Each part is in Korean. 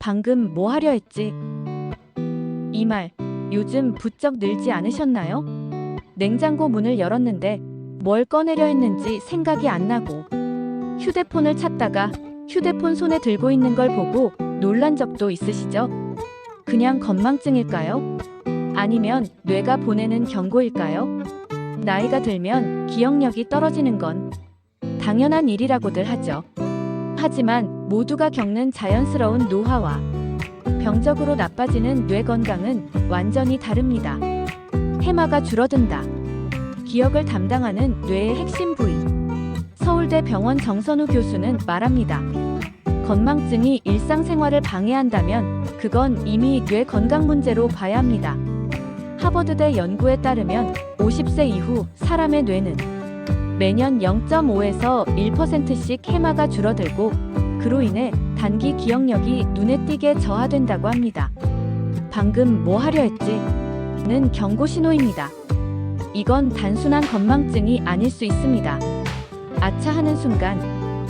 방금 뭐 하려 했지? 이 말, 요즘 부쩍 늘지 않으셨나요? 냉장고 문을 열었는데 뭘 꺼내려 했는지 생각이 안 나고 휴대폰을 찾다가 휴대폰 손에 들고 있는 걸 보고 놀란 적도 있으시죠? 그냥 건망증일까요? 아니면 뇌가 보내는 경고일까요? 나이가 들면 기억력이 떨어지는 건 당연한 일이라고들 하죠. 하지만 모두가 겪는 자연스러운 노화와 병적으로 나빠지는 뇌 건강은 완전히 다릅니다. 해마가 줄어든다. 기억을 담당하는 뇌의 핵심 부위. 서울대 병원 정선우 교수는 말합니다. 건망증이 일상생활을 방해한다면 그건 이미 뇌 건강 문제로 봐야 합니다. 하버드대 연구에 따르면 50세 이후 사람의 뇌는 매년 0.5에서 1%씩 해마가 줄어들고 그로 인해 단기 기억력이 눈에 띄게 저하된다고 합니다. 방금 뭐 하려 했지? 는 경고 신호입니다. 이건 단순한 건망증이 아닐 수 있습니다. 아차 하는 순간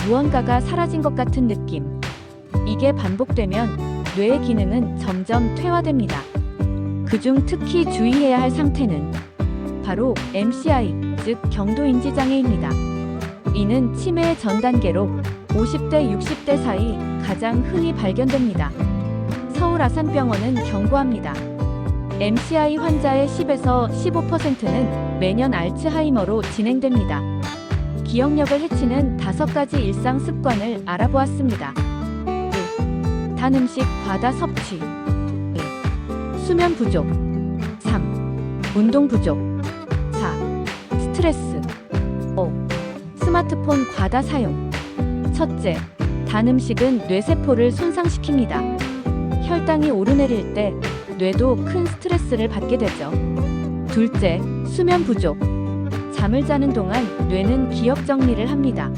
무언가가 사라진 것 같은 느낌. 이게 반복되면 뇌의 기능은 점점 퇴화됩니다. 그중 특히 주의해야 할 상태는 바로 MCI, 즉 경도인지 장애입니다. 이는 치매의 전 단계로 50대 60대 사이 가장 흔히 발견됩니다. 서울 아산병원은 경고합니다. MCI 환자의 10에서 15%는 매년 알츠하이머로 진행됩니다. 기억력을 해치는 다섯 가지 일상 습관을 알아보았습니다. 1. 단 음식 과다 섭취 2. 수면 부족 3. 운동 부족 4. 스트레스 5. 스마트폰 과다 사용 첫째, 단 음식은 뇌세포를 손상시킵니다. 혈당이 오르내릴 때 뇌도 큰 스트레스를 받게 되죠. 둘째, 수면 부족. 잠을 자는 동안 뇌는 기억 정리를 합니다.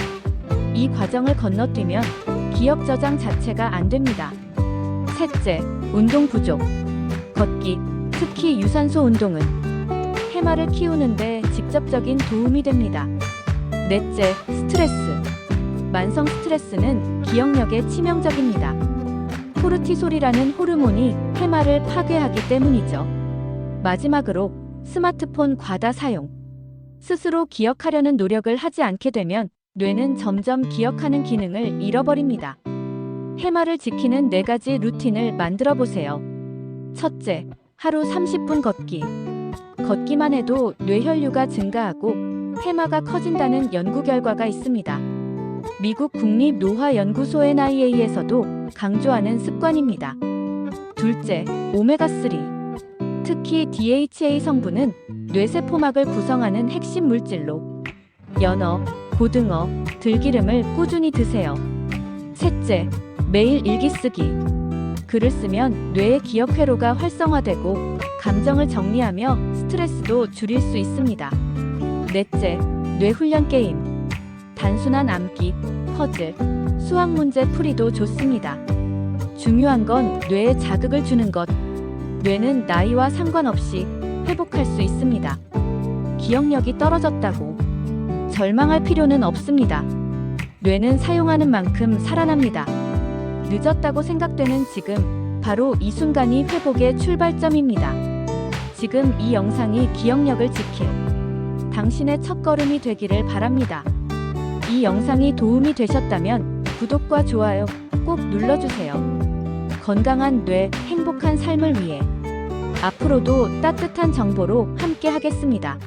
이 과정을 건너뛰면 기억 저장 자체가 안 됩니다. 셋째, 운동 부족. 걷기, 특히 유산소 운동은 해마를 키우는데 직접적인 도움이 됩니다. 넷째, 스트레스. 만성 스트레스는 기억력에 치명적입니다. 코르티솔이라는 호르몬이 해마를 파괴하기 때문이죠. 마지막으로 스마트폰 과다 사용. 스스로 기억하려는 노력을 하지 않게 되면 뇌는 점점 기억하는 기능을 잃어버립니다. 해마를 지키는 네 가지 루틴을 만들어 보세요. 첫째, 하루 30분 걷기. 걷기만 해도 뇌혈류가 증가하고 해마가 커진다는 연구 결과가 있습니다. 미국 국립노화연구소 NIA에서도 강조하는 습관입니다. 둘째, 오메가3. 특히 DHA 성분은 뇌세포막을 구성하는 핵심 물질로 연어, 고등어, 들기름을 꾸준히 드세요. 셋째, 매일 일기 쓰기. 글을 쓰면 뇌의 기억 회로가 활성화되고 감정을 정리하며 스트레스도 줄일 수 있습니다. 넷째, 뇌훈련 게임. 단순한 암기, 퍼즐, 수학 문제 풀이도 좋습니다. 중요한 건 뇌에 자극을 주는 것. 뇌는 나이와 상관없이 회복할 수 있습니다. 기억력이 떨어졌다고 절망할 필요는 없습니다. 뇌는 사용하는 만큼 살아납니다. 늦었다고 생각되는 지금, 바로 이 순간이 회복의 출발점입니다. 지금 이 영상이 기억력을 지킬 당신의 첫걸음이 되기를 바랍니다. 이 영상이 도움이 되셨다면 구독과 좋아요 꼭 눌러주세요. 건강한 뇌, 행복한 삶을 위해 앞으로도 따뜻한 정보로 함께 하겠습니다.